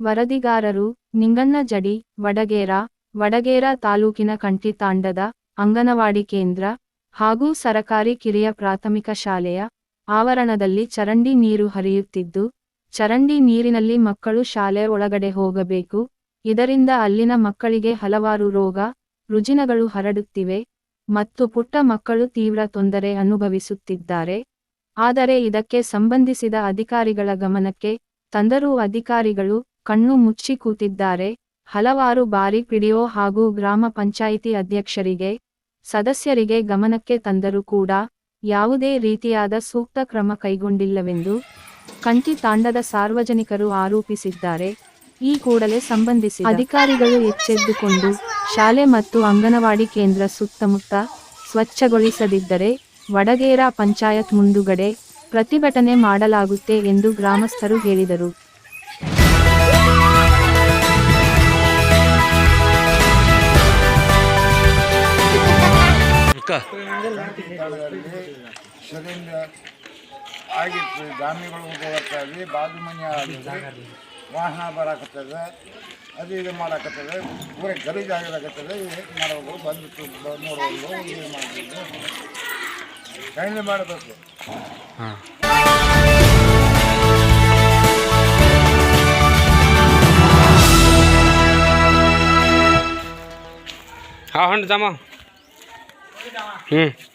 ವರದಿಗಾರರು ನಿಂಗಣ್ಣ ಜಡಿ, ವಡಗೇರ ವಡಗೇರ ತಾಲೂಕಿನ ಕಂಠಿ ತಾಂಡದ, ಅಂಗನವಾಡಿ ಕೇಂದ್ರ ಹಾಗೂ ಸರಕಾರಿ ಕಿರಿಯ ಪ್ರಾಥಮಿಕ ಶಾಲೆಯ ಆವರಣದಲ್ಲಿ ಚರಂಡಿ ನೀರು ಹರಿಯುತ್ತಿದ್ದು, ಚರಂಡಿ ನೀರಿನಲ್ಲಿ ಮಕ್ಕಳು ಶಾಲೆ ಒಳಗಡೆ ಹೋಗಬೇಕು. ಇದರಿಂದ ಅಲ್ಲಿನ ಮಕ್ಕಳಿಗೆ ಹಲವಾರು ರೋಗ, ರುಜಿನಗಳು ಹರಡುತ್ತಿವೆ ಮತ್ತು ಪುಟ್ಟ ಮಕ್ಕಳು ತೀವ್ರ ತೊಂದರೆ ಅನುಭವಿಸುತ್ತಿದ್ದಾರೆ. ಆದರೆ ಇದಕ್ಕೆ ಸಂಬಂಧಿಸಿದ ಅಧಿಕಾರಿಗಳ ಗಮನಕ್ಕೆ ತಂದರೂ ಅಧಿಕಾರಿಗಳು ಕಣ್ಣು ಮುಚ್ಚಿ ಕೂತಿದ್ದಾರೆ. ಹಲವಾರು ಬಾರಿ ಪಿಡಿಒ ಹಾಗೂ ಗ್ರಾಮ ಪಂಚಾಯಿತಿ ಅಧ್ಯಕ್ಷರಿಗೆ, ಸದಸ್ಯರಿಗೆ ಗಮನಕ್ಕೆ ತಂದರೂ ಕೂಡ ಯಾವುದೇ ರೀತಿಯಾದ ಸೂಕ್ತ ಕ್ರಮ ಕೈಗೊಂಡಿಲ್ಲವೆಂದು ಕಂಠಿ ತಾಂಡದ ಸಾರ್ವಜನಿಕರು ಆರೋಪಿಸಿದ್ದಾರೆ. ಈ ಕೂಡಲೇ ಸಂಬಂಧಿಸಿ ಅಧಿಕಾರಿಗಳು ಎಚ್ಚೆದ್ದುಕೊಂಡು ಶಾಲೆ ಮತ್ತು ಅಂಗನವಾಡಿ ಕೇಂದ್ರ ಸುತ್ತಮುತ್ತ ಸ್ವಚ್ಛಗೊಳಿಸದಿದ್ದರೆ ವಡಗೇರ ಪಂಚಾಯತ್ ಮುಂದುಗಡೆ ಪ್ರತಿಭಟನೆ ಮಾಡಲಾಗುತ್ತೆ ಎಂದು ಗ್ರಾಮಸ್ಥರು ಹೇಳಿದರು. ಅಕ್ಕ ಇದರಿಂದ ಆಗಿತ್ತು ಧಾನ್ಯಗಳು ಹೋಗ್ತಾವೆ ಬಾಜು ಮನೆ ಆಗಿದೆ ವಾಹನ ಬರಾಕತ್ತದ ಅದು ಇದು ಮಾಡಾಕತ್ತದ ಪೂರ ಗಲೀಜು ಆಗಿರಾಕತ್ತದ ಏನು ಮಾಡೋದು ಬಂದು ನೋಡೋದು ಏನು ಮಾಡೋದು ಕೈಲಿ ಮಾಡಬೇಕು ಹಾಂ ಹಾಂ ಹೊಂಟಮ್ಮ 嗯。